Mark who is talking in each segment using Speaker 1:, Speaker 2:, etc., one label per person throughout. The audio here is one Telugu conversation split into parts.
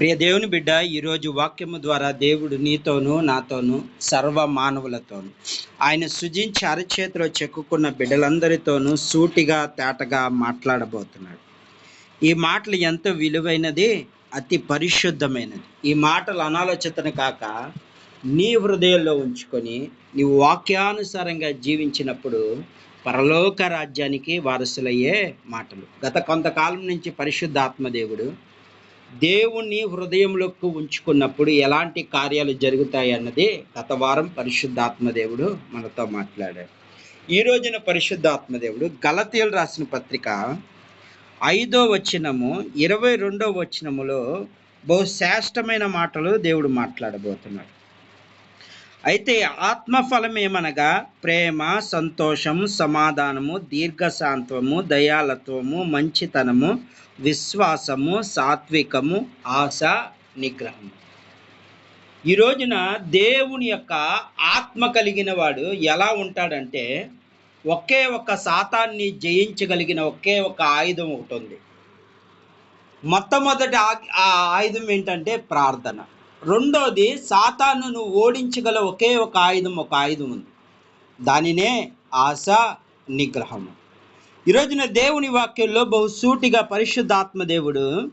Speaker 1: ప్రియ దేవుని బిడ్డ ఈరోజు వాక్యము ద్వారా దేవుడు నీతోనూ నాతోనూ సర్వ మానవులతోనూ ఆయన సృజించి అరచేతిలో చెక్కుకున్న బిడ్డలందరితోనూ సూటిగా తేటగా మాట్లాడబోతున్నాడు. ఈ మాటలు ఎంతో విలువైనది అతి పరిశుద్ధమైనది. ఈ మాటలు అనాలోచితన కాక నీ హృదయంలో ఉంచుకొని నీవు వాక్యానుసారంగా జీవించినప్పుడు పరలోక రాజ్యానికి వారసులయ్యే మాటలు. గత కొంతకాలం నుంచి పరిశుద్ధాత్మ దేవుడు దేవుణ్ణి హృదయంలోకి ఉంచుకున్నప్పుడు ఎలాంటి కార్యాలు జరుగుతాయి అన్నది గత వారం పరిశుద్ధాత్మదేవుడు మనతో మాట్లాడాడు. ఈ రోజున పరిశుద్ధాత్మదేవుడు గలతీయులు రాసిన పత్రిక ఐదో వచనము ఇరవై రెండో వచనములో బహు శ్రేష్టమైన మాటలు దేవుడు మాట్లాడబోతున్నాడు. అయితే ఆత్మఫలం ఏమనగా ప్రేమ సంతోషం సమాధానము దీర్ఘశాంతము దయాలత్వము మంచితనము విశ్వాసము సాత్వికము ఆశ నిగ్రహము. ఈ రోజున దేవుని యొక్క ఆత్మ కలిగిన వాడు ఎలా ఉంటాడంటే ఒకే ఒక శాతాన్ని జయించగలిగిన ఒకే ఒక ఆయుధం ఒకటి ఉంది. మొట్టమొదటి ఆ- ఆ ఆయుధం ఏంటంటే ప్రార్థన. రెండోది సాతాను ఓడించగల ఒకే ఒక ఆయుధం ఒక ఆయుధం ఉంది. దానినే ఆశ నిగ్రహము. ఈరోజున దేవుని వాక్యంలో బహుసూటిగా పరిశుద్ధాత్మదేవుడు పరిశుద్ధాత్మ దేవుడు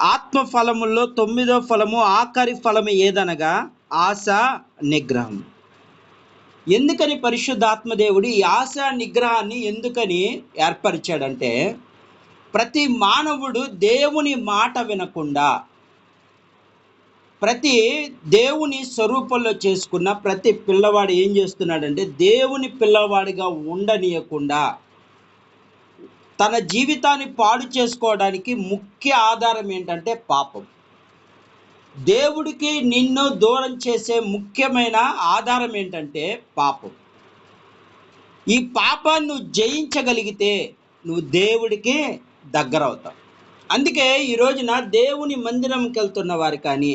Speaker 1: ఆత్మ ఫలముల్లో తొమ్మిదో ఫలము ఆఖరి ఫలము ఏదనగా ఆశ నిగ్రహం. ఎందుకని పరిశుద్ధాత్మ దేవుడు ఈ ఆశ నిగ్రహాన్ని ఎందుకని ఏర్పరిచాడంటే ప్రతి మానవుడు దేవుని మాట వినకుండా ప్రతి దేవుని స్వరూపంలో చేసుకున్న ప్రతి పిల్లవాడు ఏం చేస్తున్నాడంటే దేవుని పిల్లవాడిగా ఉండనీయకుండా తన జీవితాన్ని పాడు చేసుకోవడానికి ముఖ్య ఆధారం ఏంటంటే పాపం. దేవుడికి నిన్ను దూరం చేసే ముఖ్యమైన ఆధారం ఏంటంటే పాపం. ఈ పాపాన్ని నువ్వు జయించగలిగితే నువ్వు దేవుడికి దగ్గర అవుతావు అందుకే ఈ రోజున దేవుని మందిరంకి వెళ్తున్న వారు కానీ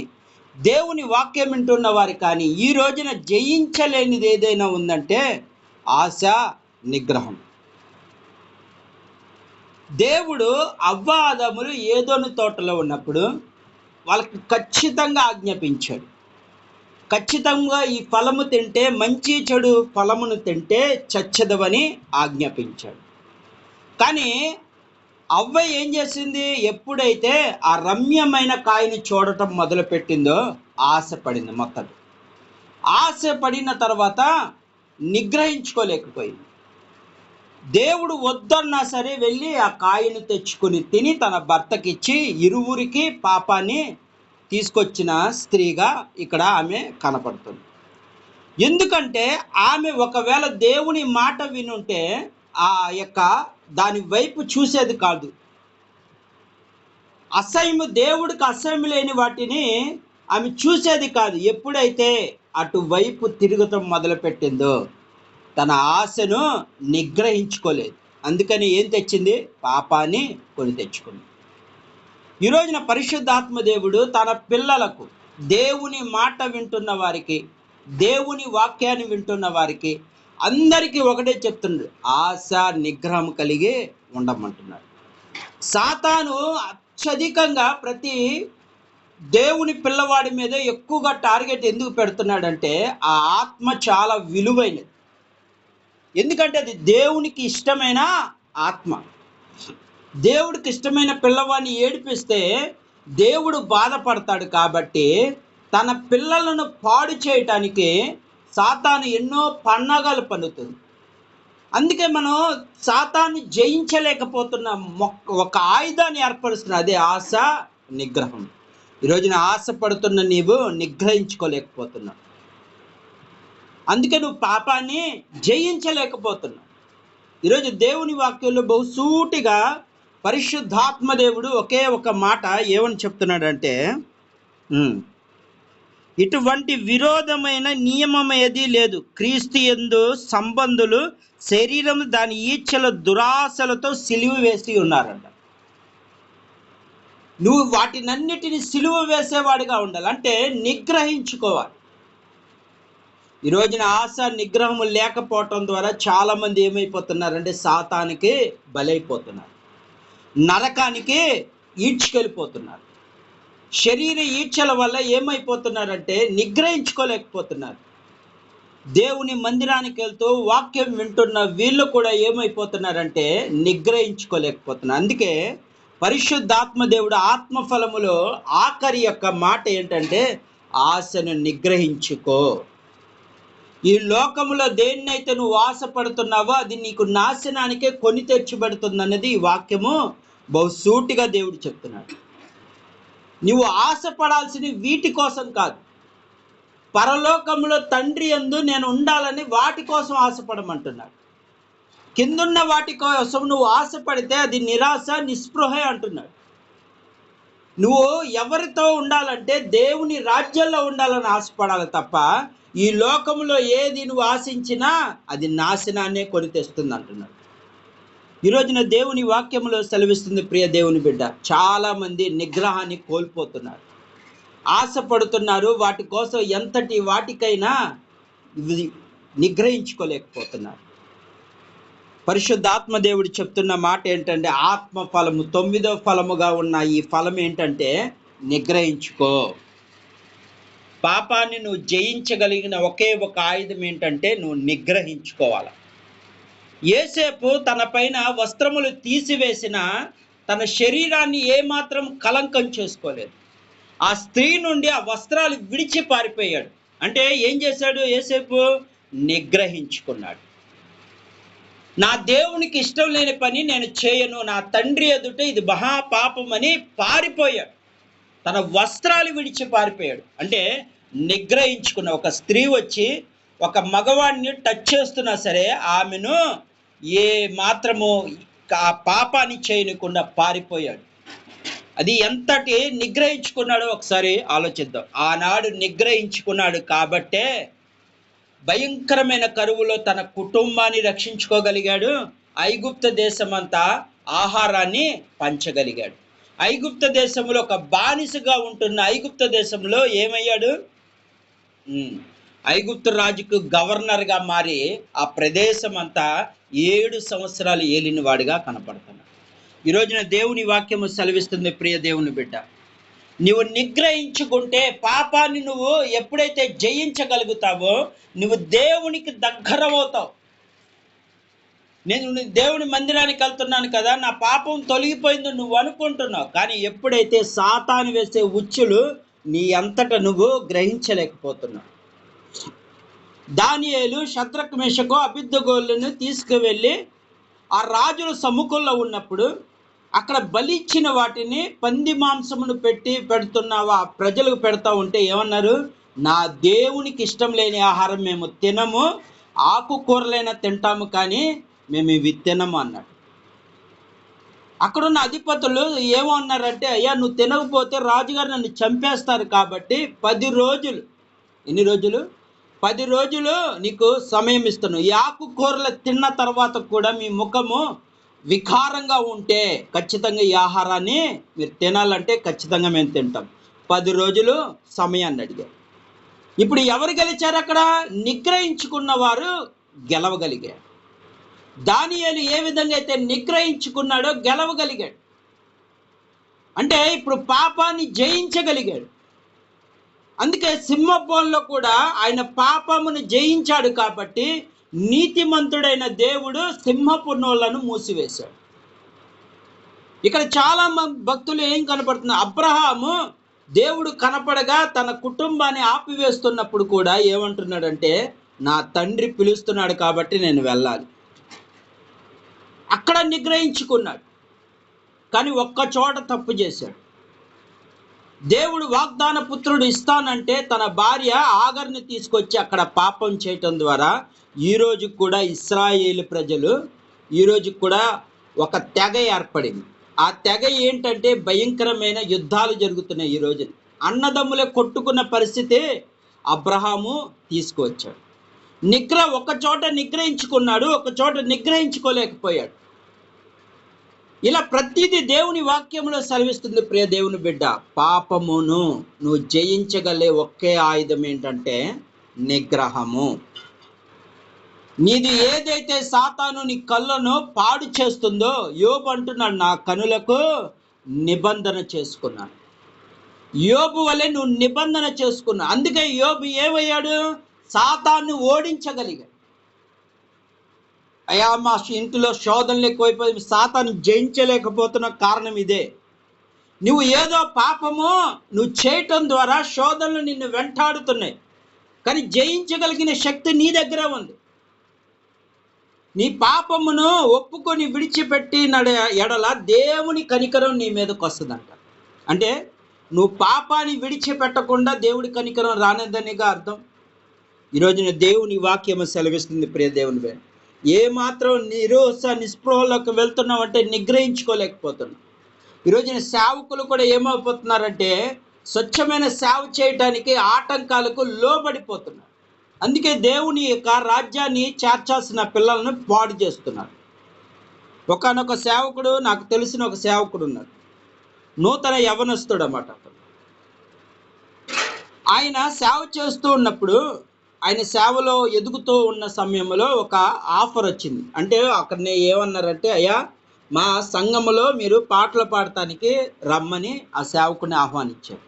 Speaker 1: దేవుని వాక్యం వింటున్న వారు కానీ ఈ రోజున జయించలేనిది ఏదైనా ఉందంటే ఆశ నిగ్రహం. దేవుడు అవ్వాదములు ఏదోని తోటలో ఉన్నప్పుడు వాళ్ళకి ఖచ్చితంగా ఆజ్ఞాపించాడు. ఖచ్చితంగా ఈ ఫలము తింటే మంచి చెడు ఫలమును తింటే చచ్చదవని ఆజ్ఞాపించాడు. కానీ అవ్వ ఏం చేసింది? ఎప్పుడైతే ఆ రమ్యమైన కాయని చూడటం మొదలుపెట్టిందో ఆశపడింది మొత్తం. ఆశపడిన తర్వాత నిగ్రహించుకోలేకపోయింది. దేవుడు వద్దన్నా సరే వెళ్ళి ఆ కాయను తెచ్చుకుని తిని తన భర్తకిచ్చి ఇరువురికి పాపాన్ని తీసుకొచ్చిన స్త్రీగా ఇక్కడ ఆమె కనపడుతుంది. ఎందుకంటే ఆమె ఒకవేళ దేవుని మాట వినుంటే ఆ యొక్క దాని వైపు చూసేది కాదు. అసహ్యము దేవుడికి అసహ్యం లేని వాటిని ఆమె చూసేది కాదు. ఎప్పుడైతే అటువైపు తిరగటం మొదలుపెట్టిందో తన ఆశను నిగ్రహించుకోలేదు. అందుకని ఏం తెచ్చింది? పాపాన్ని కొని తెచ్చుకుంది. ఈ రోజున పరిశుద్ధాత్మ దేవుడు తన పిల్లలకు దేవుని మాట వింటున్న వారికి దేవుని వాక్యాన్ని వింటున్న వారికి అందరికీ ఒకటే చెప్తున్నాడు ఆశ నిగ్రహం కలిగి ఉండమంటున్నాడు. సాతాను అత్యధికంగా ప్రతి దేవుని పిల్లవాడి మీద ఎక్కువగా టార్గెట్ ఎందుకు పెడుతున్నాడంటే ఆ ఆత్మ చాలా విలువైనది. ఎందుకంటే అది దేవునికి ఇష్టమైన ఆత్మ. దేవుడికి ఇష్టమైన పిల్లవాడిని ఏడిపిస్తే దేవుడు బాధపడతాడు కాబట్టి తన పిల్లలను పాడు చేయటానికి సాతాను ఎన్నో పన్నాగాలు పన్నుతుంది అందుకే మనం సాతాన్ని జయించలేకపోతున్న. మొక్క- ఒక ఆయుధాన్ని ఏర్పరుస్తున్న అదే ఆశ నిగ్రహం. ఈరోజు రోజున ఆశపడుతున్న నీవు నిగ్రహించుకోలేకపోతున్నావు. అందుకే నువ్వు పాపాన్ని జయించలేకపోతున్నావు. ఈరోజు దేవుని వాక్యంలో బహుసూటిగా పరిశుద్ధాత్మ దేవుడు ఒకే ఒక మాట ఏమని చెప్తున్నాడంటే ఇటువంటి విరోధమైన నియమం ఏది లేదు. క్రీస్తు ఎందు సంబంధులు శరీరం దాని ఈచ్ఛల దురాశలతో సిలువ వేసి ఉన్నారంట. నువ్వు వాటినన్నిటిని సిలువ వేసేవాడిగా ఉండాలి. అంటే నిగ్రహించుకోవాలి. ఈ రోజున ఆశ నిగ్రహం లేకపోవటం ద్వారా చాలామంది ఏమైపోతున్నారంటే సాతానికి బలైపోతున్నారు. నరకానికి ఈడ్చుకెళ్ళిపోతున్నారు. శరీర ఈచ్ఛల వల్ల ఏమైపోతున్నారంటే నిగ్రహించుకోలేకపోతున్నారు. దేవుని మందిరానికి వెళ్తూ వాక్యం వింటున్న వీళ్ళు కూడా ఏమైపోతున్నారంటే నిగ్రహించుకోలేకపోతున్నారు. అందుకే పరిశుద్ధాత్మ దేవుడు ఆత్మఫలములో ఆఖరి యొక్క మాట ఏంటంటే ఆశను నిగ్రహించుకో. ఈ లోకములో దేన్నైతే నువ్వు ఆశపడుతున్నావో అది నీకు నాశనానికే కొని తెచ్చిపెడుతుంది అన్నది ఈ వాక్యము బహుసూటిగా దేవుడు చెప్తున్నాడు. నువ్వు ఆశపడాల్సిన వీటి కోసం కాదు. పరలోకంలో తండ్రి ఎందు నేను ఉండాలని వాటి కోసం ఆశపడమంటున్నాడు. కిందున్న వాటి కోసం నువ్వు ఆశపడితే అది నిరాశ నిస్పృహే అంటున్నాడు. నువ్వు ఎవరితో ఉండాలంటే దేవుని రాజ్యంలో ఉండాలని ఆశపడాలి తప్ప ఈ లోకంలో ఏది నువ్వు ఆశించినా అది నాశనాన్నే కొని తెస్తుంది అంటున్నాడు ఈ రోజున దేవుని వాక్యంలో సెలవిస్తుంది ప్రియ దేవుని బిడ్డ చాలామంది నిగ్రహాన్ని కోల్పోతున్నారు. ఆశపడుతున్నారు వాటి కోసం ఎంతటి వాటికైనా నిగ్రహించుకోలేకపోతున్నారు. పరిశుద్ధాత్మ దేవుడు చెప్తున్న మాట ఏంటంటే ఆత్మ ఫలము తొమ్మిదో ఫలముగా ఉన్న ఈ ఫలం ఏంటంటే నిగ్రహించుకో. పాపాన్ని నువ్వు జయించగలిగిన ఒకే ఒక ఆయుధం ఏంటంటే నువ్వు నిగ్రహించుకోవాలి. ఏసేపు తన పైన వస్త్రములు తీసివేసిన తన శరీరాన్ని ఏమాత్రం కలంకం చేసుకోలేదు. ఆ స్త్రీ నుండి ఆ వస్త్రాలు విడిచి పారిపోయాడు. అంటే ఏం చేశాడు ఏసేపు నిగ్రహించుకున్నాడు. నా దేవునికి ఇష్టం లేని పని నేను చేయను. నా తండ్రి ఎదుట ఇది మహాపాపం అని పారిపోయాడు. తన వస్త్రాలు విడిచి పారిపోయాడు. అంటే నిగ్రహించుకున్న ఒక స్త్రీ వచ్చి ఒక మగవాడిని టచ్ చేస్తున్నా సరే ఆమెను ఏ మాత్రము ఆ పాపాన్ని చేయనికుండా పారిపోయాడు. అది ఎంతటి నిగ్రహించుకున్నాడో ఒకసారి ఆలోచిద్దాం. ఆనాడు నిగ్రహించుకున్నాడు కాబట్టే భయంకరమైన కరువులో తన కుటుంబాన్ని రక్షించుకోగలిగాడు. ఐగుప్త దేశమంతా ఆహారాన్ని పంచగలిగాడు. ఐగుప్త దేశంలో ఒక బానిసగా ఉంటున్న ఐగుప్త దేశంలో ఏమయ్యాడు? ఐగుప్తు రాజుకు గవర్నర్గా మారి ఆ ప్రదేశం అంతా ఏడు సంవత్సరాలు ఏలినవాడిగా కనపడుతున్నాడు ఈ రోజున దేవుని వాక్యము సెలవిస్తుంది ప్రియ దేవుని బిడ్డ. నువ్వు నిగ్రహించుకుంటే పాపాన్ని నువ్వు ఎప్పుడైతే జయించగలుగుతావో నువ్వు దేవునికి దగ్గరవుతావు. నేను దేవుని మందిరానికి వెళ్తున్నాను కదా నా పాపం తొలగిపోయింది నువ్వు అనుకుంటున్నావు. కానీ ఎప్పుడైతే సాతాను వేసే ఉచ్చులు నీ అంతట నువ్వు గ్రహించలేకపోతున్నావు. దానియేలు శత్రక్ మేషకు అభిద్దగోళ్ళను తీసుకువెళ్ళి ఆ రాజుల సముఖంలో ఉన్నప్పుడు అక్కడ బలిచ్చిన వాటిని పంది మాంసమును పెట్టి పెడుతున్నావా ప్రజలకు పెడతా ఉంటే ఏమన్నారు? నా దేవునికి ఇష్టం లేని ఆహారం మేము తినము ఆకుకూరలైనా తింటాము కానీ మేము ఇవి తినము అన్నాడు. అక్కడున్న అధిపతులు ఏమన్నారంటే అయ్యా నువ్వు తినకపోతే రాజుగారు నన్ను చంపేస్తారు కాబట్టి పది రోజులు. ఎన్ని రోజులు? పది రోజులు నీకు సమయం ఇస్తాను. ఈ ఆకుకూరలు తిన్న తర్వాత కూడా మీ ముఖము వికారంగా ఉంటే ఖచ్చితంగా ఈ ఆహారాన్ని మీరు తినాలంటే ఖచ్చితంగా మేము తింటాం. పది రోజులు సమయాన్ని అడిగారు. ఇప్పుడు ఎవరు గెలిచారు అక్కడ? నిగ్రహించుకున్న వారు గెలవగలిగారు. దానియాలు ఏ విధంగా అయితే నిగ్రహించుకున్నాడో గెలవగలిగాడు. అంటే ఇప్పుడు పాపాన్ని జయించగలిగాడు. అందుకే సింహభోన్లో కూడా ఆయన పాపమును జయించాడు కాబట్టి నీతిమంతుడైన దేవుడు సింహపు నోళ్ళను మూసివేశాడు. ఇక్కడ చాలా మంది భక్తులు ఏం కనపడుతున్నారు? అబ్రహాము దేవుడు కనపడగా తన కుటుంబాన్ని ఆపివేస్తున్నప్పుడు కూడా ఏమంటున్నాడంటే నా తండ్రి పిలుస్తున్నాడు కాబట్టి నేను వెళ్ళాలి. అక్కడ నిగ్రహించుకున్నాడు. కానీ ఒక్క చోట తప్పు చేశాడు. దేవుడు వాగ్దాన పుత్రుడు ఇస్తానంటే తన భార్య ఆగర్ని తీసుకొచ్చి అక్కడ పాపం చేయటం ద్వారా ఈరోజు కూడా ఇస్రాయేల్ ప్రజలు ఈరోజు కూడా ఒక తెగ ఏర్పడింది. ఆ తెగ ఏంటంటే భయంకరమైన యుద్ధాలు జరుగుతున్నాయి ఈ రోజు అన్నదమ్ములే కొట్టుకున్న పరిస్థితి అబ్రహాము తీసుకువచ్చాడు. నిగ్ర ఒక చోట నిగ్రహించుకున్నాడు ఒక చోట నిగ్రహించుకోలేకపోయాడు. ఇలా ప్రతిదీ దేవుని వాక్యంలో సెలవిస్తుంది ప్రియ దేవుని బిడ్డ. పాపమును నువ్వు జయించగలే ఒకే ఆయుధం ఏంటంటే నిగ్రహము. నీది ఏదైతే సాతాను నీ కళ్ళను పాడు చేస్తుందో యోబు అంటున్నాడు నా కనులకు నిబంధన చేసుకున్నాను. యోబు వలె నువ్వు నిబంధన చేసుకున్నావు. అందుకే యోబు ఏమయ్యాడు? సాతాన్ని ఓడించగలిగాడు. అయ్యా మా ఇంటిలో శోధనలు ఎక్కువైపోయి సాతాను జయించలేకపోతున్న కారణం ఇదే. నువ్వు ఏదో పాపము నువ్వు చేయటం ద్వారా శోధనలు నిన్ను వెంటాడుతున్నాయి. కానీ జయించగలిగిన శక్తి నీ దగ్గర ఉంది. నీ పాపమును ఒప్పుకొని విడిచిపెట్టి నడ ఎడల దేవుని కనికరం నీ మీదకి వస్తుందంట. అంటే నువ్వు పాపాన్ని విడిచిపెట్టకుండా దేవుడి కనికరం రానిదనిగా అర్థం? ఈరోజున దేవుని వాక్యము సెలవిస్తుంది ప్రియ దేవుని ఏమాత్రం ఏ మాత్రం నిరోస నిస్పృహలోకి వెళ్తున్నామంటే నిగ్రహించుకోలేకపోతున్నాం ఈరోజున సేవకులు కూడా ఏమైపోతున్నారంటే స్వచ్ఛమైన సేవ చేయటానికి ఆటంకాలకు లోబడిపోతున్నారు. అందుకే దేవుని యొక్క రాజ్యాన్ని చేర్చాల్సిన పిల్లలను పాడు చేస్తున్నారు. ఒకనొక సేవకుడు నాకు తెలిసిన ఒక సేవకుడు ఉన్నాడు. నూతన యవనస్తుడు అన్నమాట ఆయన సేవ చేస్తూ ఉన్నప్పుడు ఆయన సేవలో ఎదుగుతూ ఉన్న సమయంలో ఒక ఆఫర్ వచ్చింది. అంటే అక్కడ ఏమన్నారంటే అయ్యా మా సంఘములో మీరు పాటలు పాడటానికి రమ్మని ఆ సేవకుని ఆహ్వానించారు.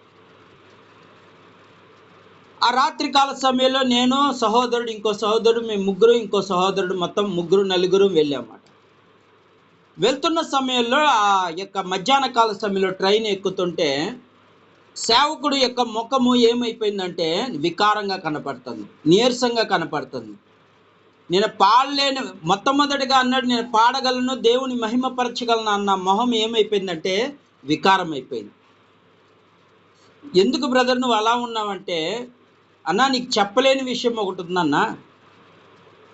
Speaker 1: ఆ రాత్రికాల సమయంలో నేను సహోదరుడు ఇంకో సహోదరుడు మేము ముగ్గురు ఇంకో సహోదరుడు మొత్తం ముగ్గురు నలుగురు వెళ్ళామాట వెళ్తున్న సమయంలో ఆ యొక్క మధ్యాహ్న కాల సమయంలో ట్రైన్ ఎక్కుతుంటే సేవకుడు యొక్క ముఖము ఏమైపోయిందంటే వికారంగా కనపడుతుంది నీరసంగా కనపడుతుంది. నేను పాడలేను మొట్టమొదటిగా అన్నాడు నేను పాడగలను దేవుని మహిమపరచగలను అన్న మొహం ఏమైపోయిందంటే వికారం అయిపోయింది ఎందుకు బ్రదర్ నువ్వు అలా ఉన్నావంటే అన్నా నీకు చెప్పలేని విషయం ఒకటి ఉందన్నా.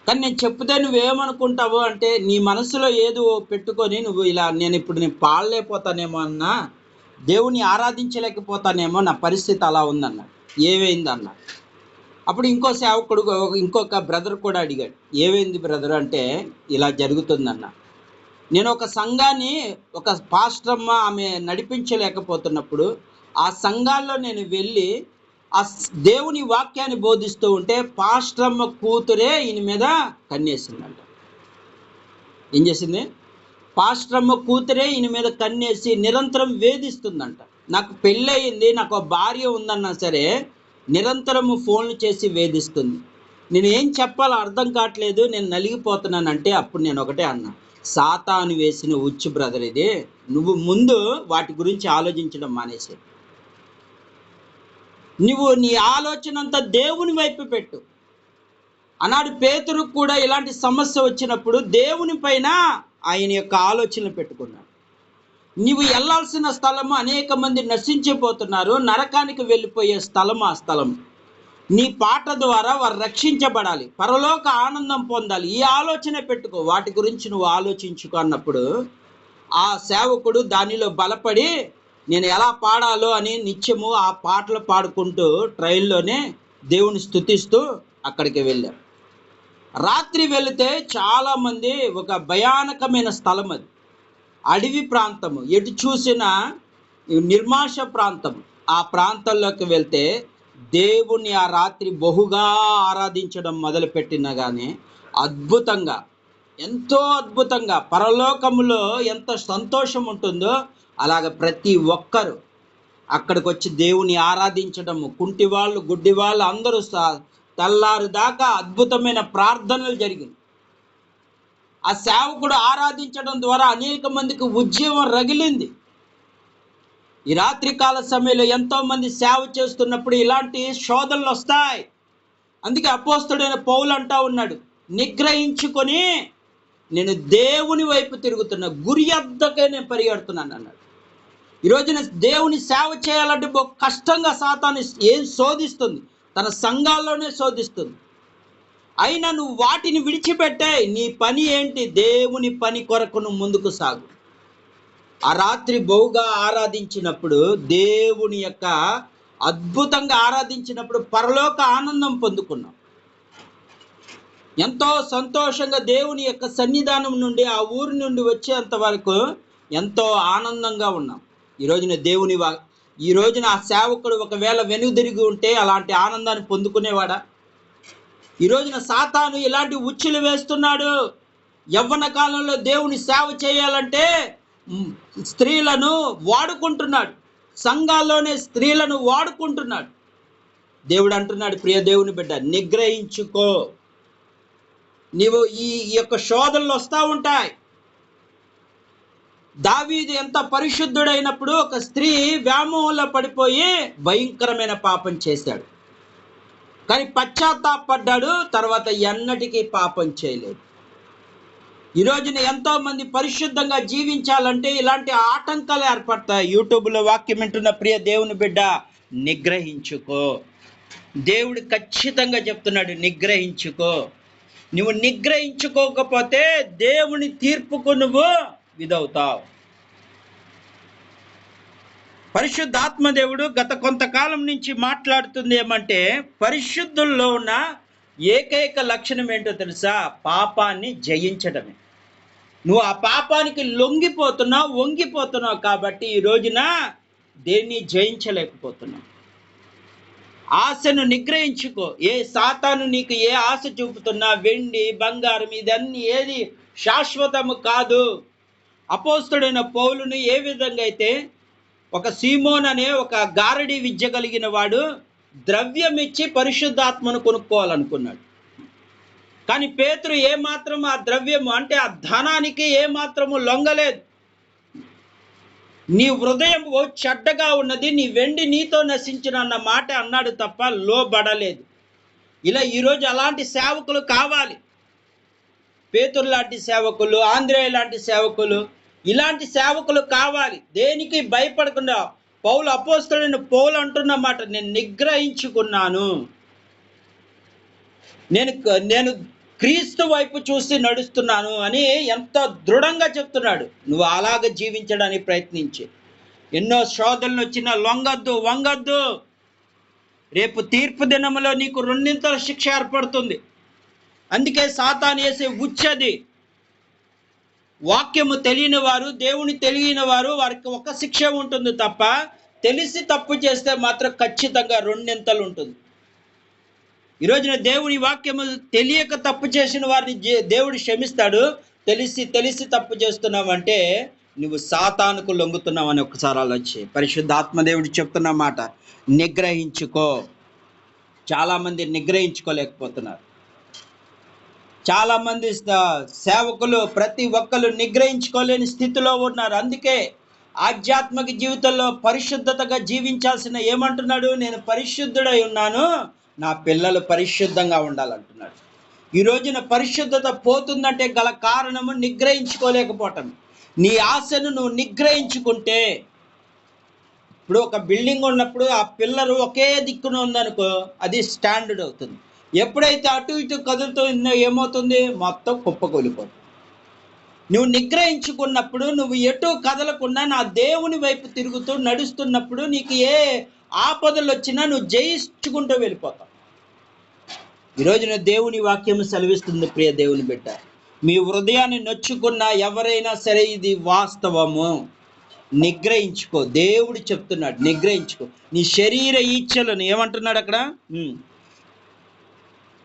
Speaker 1: కానీ నేను చెప్తే నువ్వేమనుకుంటావు అంటే నీ మనసులో ఏదో పెట్టుకొని నువ్వు ఇలా నేను ఇప్పుడు నేను పాడలేకపోతానేమో అన్నా. దేవుని ఆరాధించలేకపోతానేమో నా పరిస్థితి అలా ఉందన్నాడు ఏమైందన్నాడు అన్న అప్పుడు ఇంకో సేవకుడు ఇంకొక బ్రదర్ కూడా అడిగాడు ఏమైంది బ్రదర్? అంటే ఇలా జరుగుతుందన్న. నేను ఒక సంఘాన్ని ఒక పాస్టమ్మ ఆమె నడిపించలేకపోతున్నప్పుడు ఆ సంఘాల్లో నేను వెళ్ళి ఆ దేవుని వాక్యాన్ని బోధిస్తూ ఉంటే పాస్టమ్మ కూతురే ఈయన మీద కన్నేసిందంట. ఏం చేసింది? పాస్ట్రమ్మ కూతురే ఈయన మీద కన్నేసి నిరంతరం వేధిస్తుందంట. నాకు పెళ్ళయింది నాకు ఒక భార్య ఉందన్నా సరే నిరంతరము ఫోన్లు చేసి వేధిస్తుంది. నేను ఏం చెప్పాలో అర్థం కావట్లేదు నేను నలిగిపోతున్నానంటే అప్పుడు నేను ఒకటే అన్నా. సాతాను వేసిన ఉచ్చు బ్రదర్ ఇది. నువ్వు ముందు వాటి గురించి ఆలోచించడం మానేసే నువ్వు నీ ఆలోచన అంతా దేవుని వైపు పెట్టు. ఆనాడు పేతురుకు కూడా ఇలాంటి సమస్య వచ్చినప్పుడు దేవుని పైన ఆయన యొక్క ఆలోచనలు పెట్టుకున్నాడు. నీవు వెళ్ళాల్సిన స్థలము అనేక మంది నశించిపోతున్నారు. నరకానికి వెళ్ళిపోయే స్థలం ఆ స్థలం. నీ పాట ద్వారా వారు రక్షించబడాలి. పరలోక ఆనందం పొందాలి. ఈ ఆలోచన పెట్టుకో. వాటి గురించి నువ్వు ఆలోచించుకో అన్నప్పుడు ఆ సేవకుడు దానిలో బలపడి నేను ఎలా పాడాలో అని నిత్యము ఆ పాటలు పాడుకుంటూ ట్రైన్లోనే దేవుని స్తుతిస్తూ అక్కడికి వెళ్ళాం రాత్రి వెళితే చాలామంది ఒక భయానకమైన స్థలం అది. అడవి ప్రాంతము. ఎటు చూసినా నిర్మాష ప్రాంతం. ఆ ప్రాంతంలోకి వెళ్తే దేవుణ్ణి ఆ రాత్రి బహుగా ఆరాధించడం మొదలుపెట్టిన కానీ అద్భుతంగా ఎంతో అద్భుతంగా పరలోకములో ఎంత సంతోషం ఉంటుందో అలాగ ప్రతి ఒక్కరు అక్కడికి వచ్చి దేవుని ఆరాధించడము కుంటి వాళ్ళు గుడ్డి వాళ్ళు అందరూ స- దాకా అద్భుతమైన ప్రార్థనలు జరిగింది ఆ సేవకుడు ఆరాధించడం ద్వారా అనేక మందికి ఉద్యమం రగిలింది. ఈ రాత్రికాల సమయంలో ఎంతోమంది సేవ చేస్తున్నప్పుడు ఇలాంటి శోధనలు వస్తాయి. అందుకే అపోస్తుడైన పౌలు అంటా ఉన్నాడు నిగ్రహించుకొని నేను దేవుని వైపు తిరుగుతున్నా గురి అద్దకే నేను పరిగెడుతున్నాను అన్నాడు. ఈ రోజున దేవుని సేవ చేయాలంటే కష్టంగా సాతాన్ని ఏం శోధిస్తుంది? తన సంఘాల్లోనే శోధిస్తుంది. అయినా నువ్వు వాటిని విడిచిపెట్టాయి నీ పని ఏంటి? దేవుని పని కొరకు నువ్వు ముందుకు సాగు. ఆ రాత్రి బహుగా ఆరాధించినప్పుడు దేవుని యొక్క అద్భుతంగా ఆరాధించినప్పుడు పరలోక ఆనందం పొందుకున్నాం. ఎంతో సంతోషంగా దేవుని యొక్క సన్నిధానం నుండి ఆ ఊరి నుండి వచ్చేంత వరకు ఎంతో ఆనందంగా ఉన్నాం. ఈ రోజున దేవుని వా ఈ రోజున ఆ సేవకుడు ఒకవేళ వెనుదిరిగి ఉంటే అలాంటి ఆనందాన్ని పొందుకునేవాడా? ఈ రోజున సాతాను ఇలాంటి ఉచ్చులు వేస్తున్నాడు. యవ్వన కాలంలో దేవుని సేవ చేయాలంటే స్త్రీలను వాడుకుంటున్నాడు. సంఘాల్లోనే స్త్రీలను వాడుకుంటున్నాడు. దేవుడు అంటున్నాడు ప్రియ దేవుని బిడ్డ నిగ్రహించుకో. నీవు ఈ యొక్క శోధనలు వస్తూ ఉంటాయి. దావీదు ఎంత పరిశుద్ధుడైనప్పుడు ఒక స్త్రీ వ్యామోహంలో పడిపోయి భయంకరమైన పాపం చేశాడు. కానీ పశ్చాత్తాపడ్డాడు తర్వాత ఎన్నటికీ పాపం చేయలేదు. ఈ రోజున ఎంతో మంది పరిశుద్ధంగా జీవించాలంటే ఇలాంటి ఆటంకాలు ఏర్పడతాయి. యూట్యూబ్లో వాక్యం వింటున్న ప్రియ దేవుని బిడ్డ నిగ్రహించుకో. దేవుడు ఖచ్చితంగా చెప్తున్నాడు నిగ్రహించుకో. నువ్వు నిగ్రహించుకోకపోతే దేవుని తీర్పుకు నువ్వు విధవుతావు పరిశుద్ధాత్మ దేవుడు గత కొంతకాలం నుంచి మాట్లాడుతుంది ఏమంటే పరిశుద్ధుల్లో ఉన్న ఏకైక లక్షణం ఏంటో తెలుసా? పాపాన్ని జయించడమే. నువ్వు ఆ పాపానికి లొంగిపోతున్నావు వంగిపోతున్నావు కాబట్టి ఈ రోజున దేన్ని జయించలేకపోతున్నావు. ఆశను నిగ్రహించుకో. ఏ సాతాను నీకు ఏ ఆశ చూపుతున్నా? వెండి బంగారం ఇదన్నీ ఏది? శాశ్వతము కాదు. అపోస్తుడైన పౌలుని ఏ విధంగా అయితే ఒక సీమోన్ అనే ఒక గారడి విద్య కలిగిన వాడు ద్రవ్యం ఇచ్చి పరిశుద్ధాత్మను కొనుక్కోవాలనుకున్నాడు. కానీ పేతురు ఏమాత్రం ఆ ద్రవ్యము అంటే ఆ ధనానికి ఏమాత్రము లొంగలేదు. నీ హృదయం చెడ్డగా ఉన్నది నీ వెండి నీతో నశించిన అన్న మాట అన్నాడు తప్ప లోబడలేదు. ఇలా ఈరోజు అలాంటి సేవకులు కావాలి. పేతురు లాంటి సేవకులు ఆంధ్రేయ లాంటి సేవకులు ఇలాంటి సేవకులు కావాలి. దేనికి భయపడకుండా పౌలు అపోస్తుడైన పౌలు అంటున్నమాట నేను నిగ్రహించుకున్నాను. నేను నేను క్రీస్తు వైపు చూసి నడుస్తున్నాను అని ఎంత దృఢంగా చెప్తున్నాడు. నువ్వు అలాగ జీవించడానికి ప్రయత్నించి. ఎన్నో శోధనలు వచ్చినా లొంగద్దు వంగద్దు. రేపు తీర్పు దినములో నీకు రెండింతల శిక్ష ఏర్పడుతుంది. అందుకే సాతాను వేసే ఉచ్చది. వాక్యము తెలియని వారు దేవుని తెలియని వారు వారికి ఒక శిక్ష ఉంటుంది తప్ప తెలిసి తప్పు చేస్తే మాత్రం ఖచ్చితంగా రెండింతలు ఉంటుంది. ఈ రోజున దేవుని వాక్యము తెలియక తప్పు చేసిన వారిని దేవుడు క్షమిస్తాడు. తెలిసి తెలిసి తప్పు చేస్తున్నావంటే నువ్వు సాతానుకు లొంగుతున్నావు అని ఒకసారి ఆలోచి పరిశుద్ధాత్మ దేవుడు చెప్తున్న మాట నిగ్రహించుకో. చాలామంది నిగ్రహించుకోలేకపోతున్నారు. చాలామంది సేవకులు ప్రతి ఒక్కరు నిగ్రహించుకోలేని స్థితిలో ఉన్నారు. అందుకే ఆధ్యాత్మిక జీవితంలో పరిశుద్ధతగా జీవించాల్సిన ఏమంటున్నాడు? నేను పరిశుద్ధుడై ఉన్నాను నా పిల్లలు పరిశుద్ధంగా ఉండాలంటున్నాడు. ఈ రోజున పరిశుద్ధత పోతుందంటే గల కారణము నిగ్రహించుకోలేకపోవటం. నీ ఆశను నువ్వు నిగ్రహించుకుంటే ఇప్పుడు ఒక బిల్డింగ్ ఉన్నప్పుడు ఆ పిల్లలు ఒకే దిక్కున ఉందనుకో అది స్టాండర్డ్ అవుతుంది. ఎప్పుడైతే అటు ఇటు కదులుతూ ఏమవుతుంది? మొత్తం కుప్పకూలిపోతుంది. నువ్వు నిగ్రహించుకున్నప్పుడు నువ్వు ఎటు కదలకుండా నా దేవుని వైపు తిరుగుతూ నడుస్తున్నప్పుడు నీకు ఏ ఆపదలు వచ్చినా నువ్వు జయించుకుంటూ వెళ్ళిపోతావు. ఈరోజున దేవుని వాక్యం సెలవిస్తుంది ప్రియ దేవుని బిడ్డ. మీ హృదయాన్ని నొచ్చుకున్న ఎవరైనా సరే ఇది వాస్తవము. నిగ్రహించుకో. దేవుడు చెప్తున్నాడు నిగ్రహించుకో. నీ శరీర ఈచ్ఛలను ఏమంటున్నాడు అక్కడ?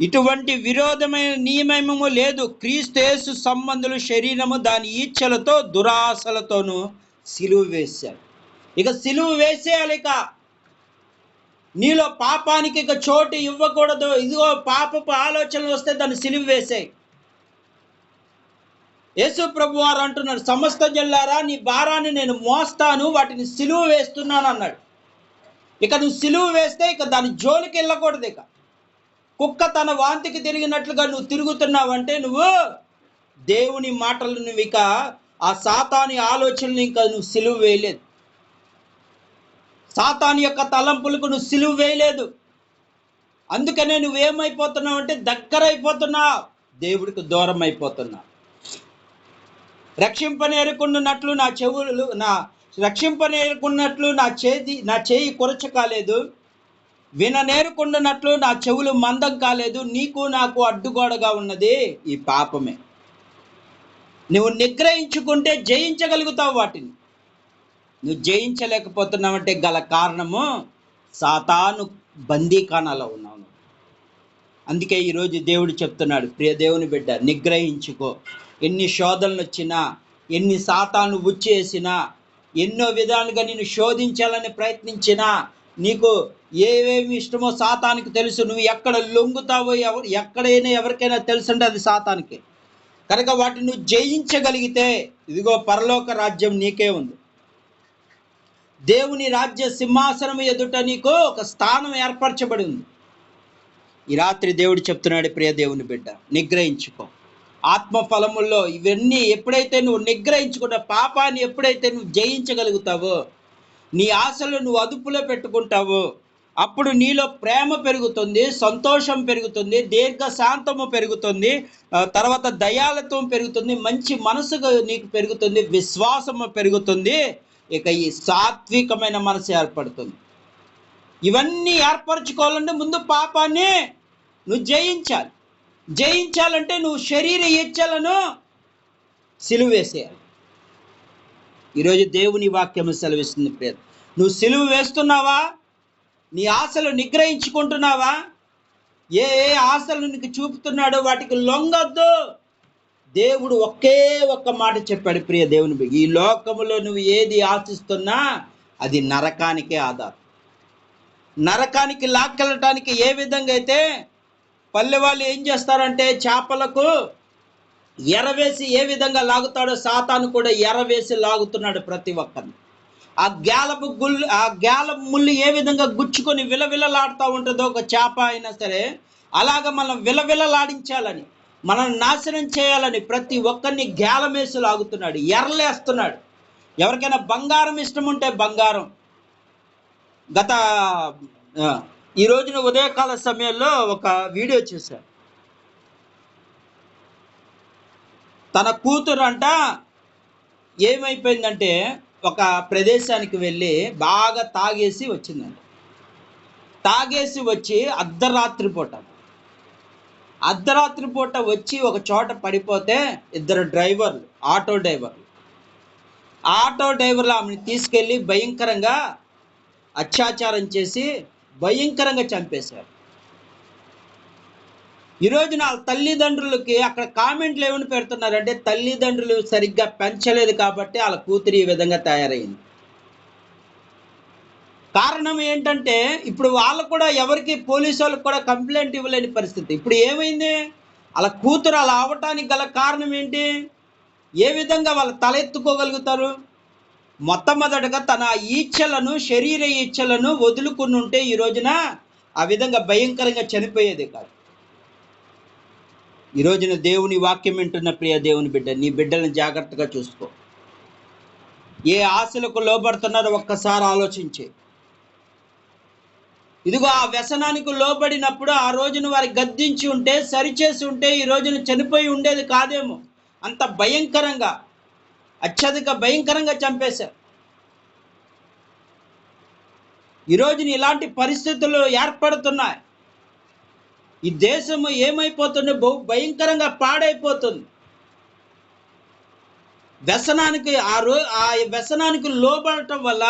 Speaker 1: ఇటువంటి విరోధమైన నియమము లేదు. క్రీస్తు సంబంధులు శరీరము దాని ఈచ్ఛలతో దురాశలతోనూ సిలువు వేశారు. ఇక సిలువు వేసేయాలి ఇక. నీలో పాపానికి ఇక చోటు ఇవ్వకూడదు. ఇదిగో పాపపు ఆలోచనలు వస్తే దాన్ని సిలువు వేసాయి. యేసు ప్రభు వారు అంటున్నారు సమస్త జల్లారా నీ భారాన్ని నేను మోస్తాను వాటిని సిలువు వేస్తున్నాను అన్నాడు. ఇక నువ్వు సిలువు వేస్తే ఇక దాని జోలికి వెళ్ళకూడదు ఇక. కుక్క తన వాంతికి తిరిగినట్లుగా నువ్వు తిరుగుతున్నావంటే నువ్వు దేవుని మాటలు నువ్వు ఇక ఆ సాతాని ఆలోచనలు ఇంకా నువ్వు సిలువు వేయలేదు. సాతాని యొక్క తలంపులకు నువ్వు సిలువు వేయలేదు. అందుకనే నువ్వేమైపోతున్నావు అంటే దగ్గర అయిపోతున్నావు దేవుడికి దూరం అయిపోతున్నా రక్షింపనేరుకున్నట్లు నా చెవులు నా రక్షింపనేరుకున్నట్లు నా చేతి నా చేయి కొరచ కాలేదు. విననేరుకుండునట్లు నా చెవులు మందం కాలేదు నీకు నాకు అడ్డుగోడగా ఉన్నది ఈ పాపమే. నువ్వు నిగ్రహించుకుంటే జయించగలుగుతావు వాటిని. నువ్వు జయించలేకపోతున్నావంటే గల కారణము సాతాను బందీఖానాలో ఉన్నావు నువ్వు. అందుకే ఈరోజు దేవుడు చెప్తున్నాడు ప్రియ దేవుని బిడ్డ నిగ్రహించుకో. ఎన్ని శోధనలు వచ్చినా ఎన్ని సాతాను ఉచ్చేసినా ఎన్నో విధాలుగా నేను శోధించాలని ప్రయత్నించినా నీకు ఏవేమి ఇష్టమో సాతానికి తెలుసు. నువ్వు ఎక్కడ లొంగుతావో ఎవరు ఎక్కడైనా ఎవరికైనా తెలుసుంటే అది సాతానికి. కనుక వాటిని నువ్వు జయించగలిగితే ఇదిగో పరలోక రాజ్యం నీకే ఉంది. దేవుని రాజ్య సింహాసనం ఎదుట నీకు ఒక స్థానం ఏర్పరచబడి ఉంది. ఈ రాత్రి దేవుడు చెప్తున్నాడు ప్రియ దేవుని బిడ్డ నిగ్రహించుకో. ఆత్మ ఫలముల్లో ఇవన్నీ ఎప్పుడైతే నువ్వు నిగ్రహించుకున్న పాపాన్ని ఎప్పుడైతే నువ్వు జయించగలుగుతావో నీ ఆశలు నువ్వు అదుపులో పెట్టుకుంటావు. అప్పుడు నీలో ప్రేమ పెరుగుతుంది సంతోషం పెరుగుతుంది దీర్ఘ శాంతము పెరుగుతుంది తర్వాత దయాలత్వం పెరుగుతుంది మంచి మనసు నీకు పెరుగుతుంది విశ్వాసము పెరుగుతుంది. ఇక ఈ సాత్వికమైన మనసు ఏర్పడుతుంది. ఇవన్నీ ఏర్పరచుకోవాలంటే ముందు పాపాన్ని నువ్వు జయించాలి. జయించాలంటే నువ్వు శరీర ఇచ్చలను సిలువ వేసేయాలి ఈరోజు దేవుని వాక్యము సెలవిస్తుంది ప్రియ. నువ్వు సిలువ వేస్తున్నావా? నీ ఆశలు నిగ్రహించుకుంటున్నావా? ఏ ఏ ఆశలు నీకు చూపుతున్నాడో వాటికి లొంగొద్దు. దేవుడు ఒకే ఒక్క మాట చెప్పాడు ప్రియ దేవుని ఈ లోకములో నువ్వు ఏది ఆశిస్తున్నా అది నరకానికే ఆధారం. నరకానికి లాక్కెళ్ళటానికి ఏ విధంగా అయితే పల్లె వాళ్ళు ఏం చేస్తారంటే చేపలకు ఎరవేసి ఏ విధంగా లాగుతాడో సాతాను కూడా ఎరవేసి లాగుతున్నాడు ప్రతి ఒక్కరిని. ఆ గ్యాలపు గుళ్ళు ఆ గ్యాలపు ముళ్ళు ఏ విధంగా గుచ్చుకొని విలవిలలాడుతూ ఉంటుందో ఒక చేప అయినా సరే అలాగ మనం విలవిలలాడించాలని మనం నాశనం చేయాలని ప్రతి ఒక్కరిని గ్యాలమేసి లాగుతున్నాడు ఎర్రలేస్తున్నాడు. ఎవరికైనా బంగారం ఇష్టం ఉంటే బంగారం. గత ఈ రోజున ఉదయకాల సమయంలో ఒక వీడియో చూశాను. తన కూతురు అంట ఏమైపోయిందంటే ఒక ప్రదేశానికి వెళ్ళి బాగా తాగేసి వచ్చిందంట. తాగేసి వచ్చి అర్ధరాత్రి పూట. అర్ధరాత్రి పూట వచ్చి ఒక చోట పడిపోతే ఇద్దరు డ్రైవర్లు ఆటో డ్రైవర్లు. ఆటో డ్రైవర్లు ఆమెను తీసుకెళ్ళి భయంకరంగా అత్యాచారం చేసి భయంకరంగా చంపేశారు. ఈరోజు నా తల్లిదండ్రులకి అక్కడ కామెంట్లు ఏమని పెడుతున్నారంటే తల్లిదండ్రులు సరిగ్గా పెంచలేదు కాబట్టి వాళ్ళ కూతురు ఈ విధంగా తయారైంది. కారణం ఏంటంటే ఇప్పుడు వాళ్ళు కూడా ఎవరికి పోలీసు వాళ్ళకి కూడా కంప్లైంట్ ఇవ్వలేని పరిస్థితి. ఇప్పుడు ఏమైంది? వాళ్ళ కూతురు అలా అవటానికి గల కారణం ఏంటి? ఏ విధంగా వాళ్ళు తలెత్తుకోగలుగుతారు మొట్టమొదటగా తన ఈచ్ఛలను శరీర ఈచ్ఛలను వదులుకుని ఉంటే ఈ రోజున ఆ విధంగా భయంకరంగా చనిపోయేది కాదు. ఈ రోజున దేవుని వాక్యం వింటున్న ప్రియ దేవుని బిడ్డ నీ బిడ్డలను జాగ్రత్తగా చూసుకో. ఏ ఆశలకు లోబడుతున్నారో ఒక్కసారి ఆలోచించే. ఇదిగో ఆ వ్యసనానికి లోబడినప్పుడు ఆ రోజున వారి గద్దించి ఉంటే సరిచేసి ఉంటే ఈ రోజున చనిపోయి ఉండేది కాదేమో. అంత భయంకరంగా అత్యధిక భయంకరంగా చంపేశారు. ఈ ఇలాంటి పరిస్థితులు ఏర్పడుతున్నాయి. ఈ దేశము ఏమైపోతుంది బహు భయంకరంగా పాడైపోతుంది. వ్యసనానికి ఆ రో ఆ వ్యసనానికి లోబడటం వల్ల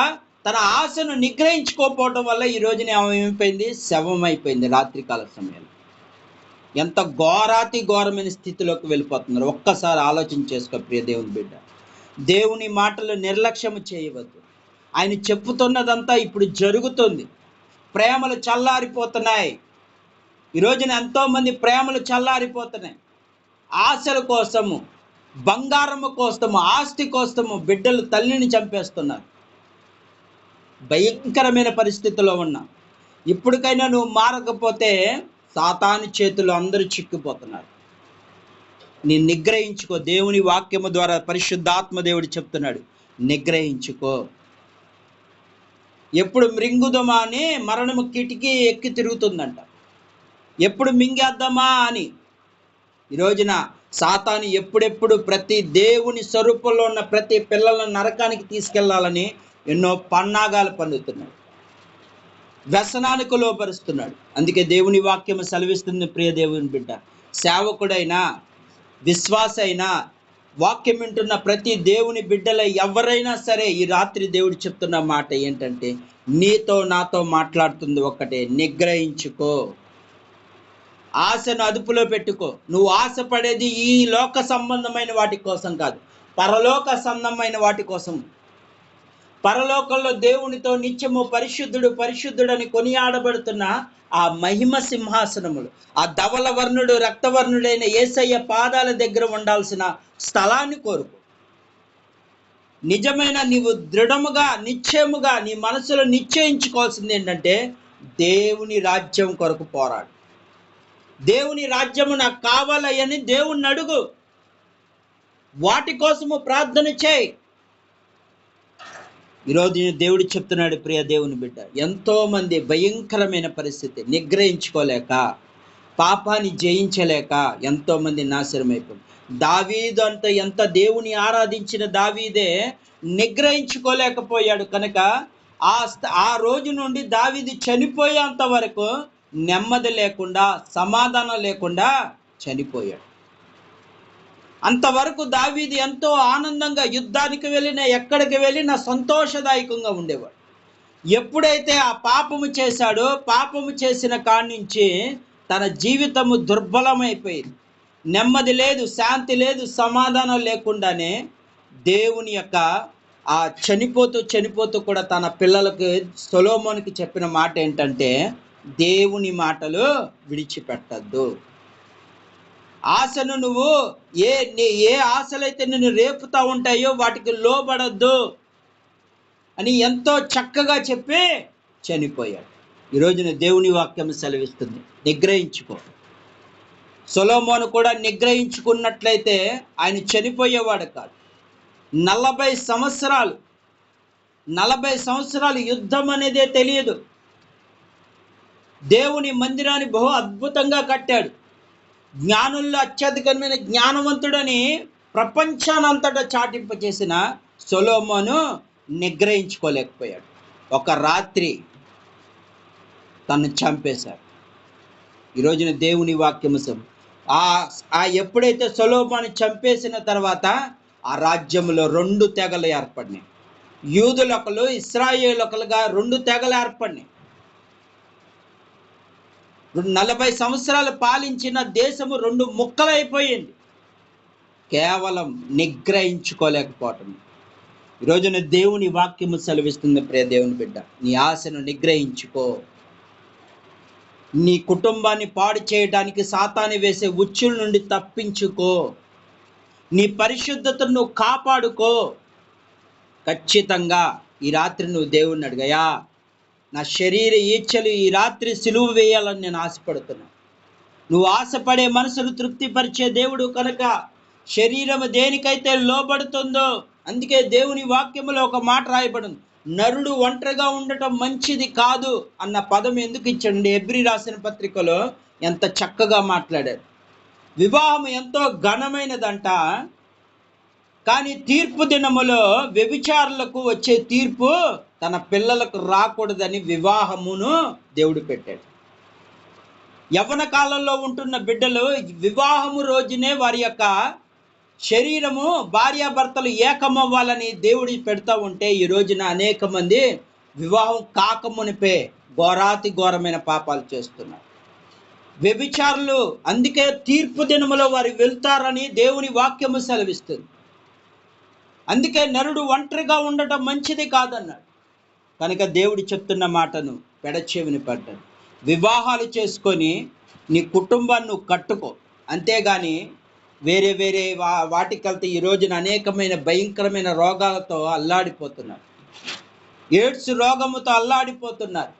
Speaker 1: తన ఆశను నిగ్రహించుకోకపోవటం వల్ల ఈ రోజున ఏమైపోయింది? శవం అయిపోయింది రాత్రికాల సమయంలో. ఎంత ఘోరాతి ఘోరమైన స్థితిలోకి వెళ్ళిపోతున్నారు. ఒక్కసారి ఆలోచన చేసుకో ప్రియ దేవుని బిడ్డ. దేవుని మాటలు నిర్లక్ష్యం చేయవద్దు. ఆయన చెప్పుతున్నదంతా ఇప్పుడు జరుగుతుంది. ప్రేమలు చల్లారిపోతున్నాయి. ఈ రోజున ఎంతోమంది ప్రేమలు చల్లారిపోతున్నాయి. ఆశల కోసము బంగారము కోసము ఆస్తి కోసము బిడ్డలు తల్లిని చంపేస్తున్నారు. భయంకరమైన పరిస్థితిలో ఉన్నా. ఇప్పటికైనా నువ్వు మారకపోతే సాతాని చేతులు అందరూ చిక్కిపోతున్నారు. నీ నిగ్రహించుకో. దేవుని వాక్యము ద్వారా పరిశుద్ధాత్మ దేవుడు చెప్తున్నాడు. నిగ్రహించుకో. ఎప్పుడు మృంగుదమా అని మరణము కిటికీ ఎక్కి తిరుగుతుందంట. ఎప్పుడు మింగేద్దామా అని. ఈ రోజున సాతాను ఎప్పుడెప్పుడు ప్రతి దేవుని స్వరూపంలో ఉన్న ప్రతి పిల్లలను నరకానికి తీసుకెళ్ళాలని ఎన్నో పన్నాగాలు పన్నుతున్నాడు వ్యసనానికి లోపరుస్తున్నాడు అందుకే దేవుని వాక్యం సెలవిస్తుంది ప్రియ దేవుని బిడ్డ. సేవకుడైనా విశ్వాస అయినా వాక్యం వింటున్న ప్రతి దేవుని బిడ్డల ఎవరైనా సరే ఈ రాత్రి దేవుడు చెప్తున్న మాట ఏంటంటే నీతో నాతో మాట్లాడుతుంది ఒక్కటే నిగ్రహించుకో. ఆశను అదుపులో పెట్టుకో. నువ్వు ఆశపడేది ఈ లోక సంబంధమైన వాటి కోసం కాదు. పరలోక సంబంధమైన వాటి కోసం. పరలోకంలో దేవునితో నిత్యము పరిశుద్ధుడు పరిశుద్ధుడని కొనియాడబడుతున్న ఆ మహిమ సింహాసనములు ఆ ధవల వర్ణుడు రక్తవర్ణుడైన ఏసయ్య పాదాల దగ్గర ఉండాల్సిన స్థలాన్ని కోరుకో. నిజమైన నీవు దృఢముగా నిశ్చయముగా నీ మనసులో నిశ్చయించుకోవాల్సింది ఏంటంటే దేవుని రాజ్యం కొరకు పోరాడు. దేవుని రాజ్యము నాకు కావాలని దేవుణ్ణి అడుగు. వాటి కోసము ప్రార్థన చేయి. ఈరోజు దేవుడు చెప్తున్నాడు ప్రియ దేవుని బిడ్డ ఎంతో మంది భయంకరమైన పరిస్థితి నిగ్రహించుకోలేక పాపాన్ని జయించలేక ఎంతో మంది నాశనం దావీదు అంత ఎంత దేవుని ఆరాధించిన దావీదే నిగ్రహించుకోలేకపోయాడు. కనుక ఆ ఆ రోజు నుండి దావీది చనిపోయేంత వరకు నెమ్మది లేకుండా సమాధానం లేకుండా చనిపోయాడు. అంతవరకు దావీది ఎంతో ఆనందంగా యుద్ధానికి వెళ్ళిన ఎక్కడికి వెళ్ళినా సంతోషదాయకంగా ఉండేవాడు. ఎప్పుడైతే ఆ పాపము చేశాడో పాపము చేసిన కాడి నుంచి తన జీవితము దుర్బలమైపోయింది. నెమ్మది లేదు శాంతి లేదు సమాధానం లేకుండానే దేవుని యొక్క ఆ చనిపోతూ చనిపోతూ కూడా తన పిల్లలకు సొలోమోనికి చెప్పిన మాట ఏంటంటే దేవుని మాటలు విడిచిపెట్టద్దు. ఆశను నువ్వు ఏ నీ- ఏ ఆశలైతే నిన్ను రేపుతా ఉంటాయో వాటికి లోబడద్దు అని ఎంతో చక్కగా చెప్పి చనిపోయాడు. ఈ రోజున దేవుని వాక్యం సెలవిస్తుంది. నిగ్రహించుకో. సొలోమోను కూడా నిగ్రహించుకున్నట్లయితే ఆయన చనిపోయేవాడు కాదు. నలభై సంవత్సరాలు నలభై సంవత్సరాలు యుద్ధం అనేదే తెలియదు. దేవుని మందిరాన్ని బహు అద్భుతంగా కట్టాడు. జ్ఞానుల్లో అత్యధికమైన జ్ఞానవంతుడని ప్రపంచానంతటా చాటింపచేసిన సొలోమోను నిగ్రహించుకోలేకపోయాడు. ఒక రాత్రి తను చంపేశాడు. ఈ రోజున దేవుని వాక్యము ఆ ఆ ఎప్పుడైతే సొలోమోను చంపేసిన తర్వాత ఆ రాజ్యంలో రెండు తెగలు ఏర్పడినాయి. యూదులొకలు ఇస్రాయేలొకలుగా రెండు తెగలు ఏర్పడినాయి. నలభై సంవత్సరాలు పాలించిన దేశము రెండు ముక్కలైపోయింది. కేవలం నిగ్రహించుకోలేకపోవటం. ఈ రోజున దేవుని వాక్యము సెలవిస్తుంది ప్రియ దేవుని బిడ్డ. నీ ఆశను నిగ్రహించుకో. నీ కుటుంబాన్ని పాడు చేయడానికి సాతాన్ని వేసే ఉచ్చుల నుండి తప్పించుకో. నీ పరిశుద్ధతను కాపాడుకో. ఖచ్చితంగా ఈ రాత్రి నువ్వు దేవుణ్ణి అడిగయా? నా శరీర ఈచ్ఛలు ఈ రాత్రి సిలువు వేయాలని నేను ఆశపడుతున్నాను నువ్వు ఆశపడే మనసును తృప్తిపరిచే దేవుడు కనుక శరీరం దేనికైతే లోబడుతుందో అందుకే దేవుని వాక్యములో ఒక మాట రాయబడింది. నరుడు ఒంటరిగా ఉండటం మంచిది కాదు అన్న పదం ఎందుకు ఇచ్చండి ఎబ్రి రాసిన పత్రికలో ఎంత చక్కగా మాట్లాడారు. వివాహం ఎంతో ఘనమైనదంట కానీ తీర్పు దినములో వ్యభిచారులకు వచ్చే తీర్పు తన పిల్లలకు రాకూడదని వివాహమును దేవుడు పెట్టాడు. యవన కాలంలో ఉంటున్న బిడ్డలు వివాహము రోజునే వారి యొక్క శరీరము భార్యాభర్తలు ఏకమవ్వాలని దేవుడి పెడతా ఉంటే ఈ రోజున అనేక మంది వివాహం కాకమునిపే ఘోరాతి ఘోరమైన పాపాలు చేస్తున్నారు. వ్యభిచారులు అందుకే తీర్పు దినములో వారు వెళ్తారని దేవుని వాక్యము సెలవిస్తుంది. అందుకే నరుడు ఒంటరిగా ఉండటం మంచిది కాదన్నాడు. కనుక దేవుడు చెప్తున్న మాటను పెడచెవిని పడ్డాను వివాహాలు చేసుకొని నీ కుటుంబాన్ని కట్టుకో. అంతేగాని వేరే వేరే వా వాటికి వెళ్తే ఈ రోజున అనేకమైన భయంకరమైన రోగాలతో అల్లాడిపోతున్నారు. ఎయిడ్స్ రోగముతో అల్లాడిపోతున్నారు.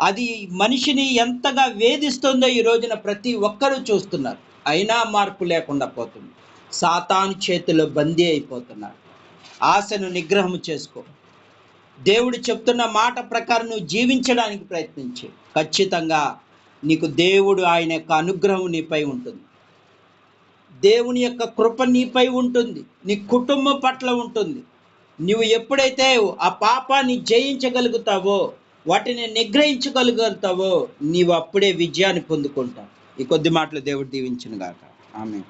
Speaker 1: అది మనిషిని ఎంతగా వేధిస్తుందో ఈ రోజున ప్రతి ఒక్కరూ చూస్తున్నారు. అయినా మార్పు లేకుండా పోతుంది. సాతాను చేతిలో బందీ అయిపోతున్నారు. ఆశను నిగ్రహం చేసుకో. దేవుడు చెప్తున్న మాట ప్రకారం నువ్వు జీవించడానికి ప్రయత్నించు. ఖచ్చితంగా నీకు దేవుడు ఆయన యొక్క అనుగ్రహం నీపై ఉంటుంది. దేవుని యొక్క కృప నీపై ఉంటుంది. నీ కుటుంబం పట్ల ఉంటుంది. నువ్వు ఎప్పుడైతే ఆ పాపాన్ని జయించగలుగుతావో వాటిని నిగ్రహించగలుగుతావో నీవు అప్పుడే విజయాన్ని పొందుకుంటావు. ఈ కొద్ది మాటలు దేవుడు దీవించిన గాక. ఆమె